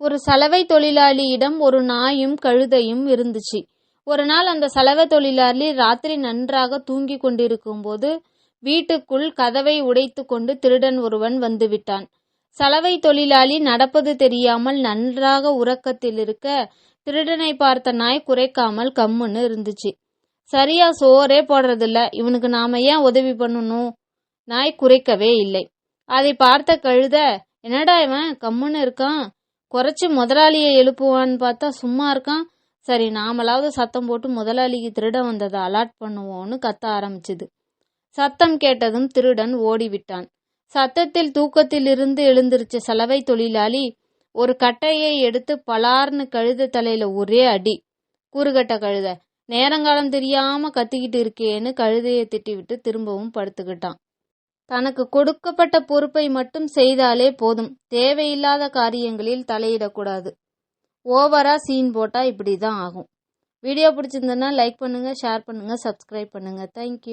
ஒரு சலவை தொழிலாளியிடம் ஒரு நாயும் கழுதையும் இருந்துச்சு. ஒரு நாள் அந்த சலவை தொழிலாளி ராத்திரி நன்றாக தூங்கி கொண்டிருக்கும் போது வீட்டுக்குள் கதவை உடைத்து கொண்டு திருடன் ஒருவன் வந்துவிட்டான் சலவை தொழிலாளி நடப்பது தெரியாமல் நன்றாக உறக்கத்தில் இருக்க திருடனை பார்த்த நாய் குறைக்காமல் கம்முன்னு இருந்துச்சு. சரியா சோறே போடுறதில்ல இவனுக்கு நாம ஏன் உதவி பண்ணணும்? நாய் குறைக்கவே இல்லை. அதை பார்த்த கழுத என்னடா இவன்? கம்முன்னு இருக்கான். குறைச்சி முதலாளியை எழுப்புவான்னு பார்த்தா சும்மா இருக்கான். சரி நாமளாவது சத்தம் போட்டு முதலாளிக்கு திருடன் வந்ததை அலாட் பண்ணுவோன்னு கத்த ஆரம்பிச்சுது. சத்தம் கேட்டதும் திருடன் ஓடிவிட்டான். சத்தத்தில் தூக்கத்திலிருந்து எழுந்திருச்ச சலவை தொழிலாளி ஒரு கட்டையை எடுத்து பலார்னு கழுத தலையில ஒரே அடி. கூறுகட்ட கழுத நேரங்காலம் தெரியாம கத்திக்கிட்டு இருக்கேன்னு கழுதையை திட்டிவிட்டு திரும்பவும் படுத்துக்கிட்டான். தனக்கு கொடுக்கப்பட்ட பொறுப்பை மட்டும் செய்தாலே போதும். தேவையில்லாத காரியங்களில் தலையிடக்கூடாது. ஓவரா சீன் போட்டால் இப்படி தான் ஆகும். வீடியோ பிடிச்சிருந்ததுன்னா லைக் பண்ணுங்கள் ஷேர் பண்ணுங்கள் சப்ஸ்கிரைப் பண்ணுங்கள் தேங்க்யூ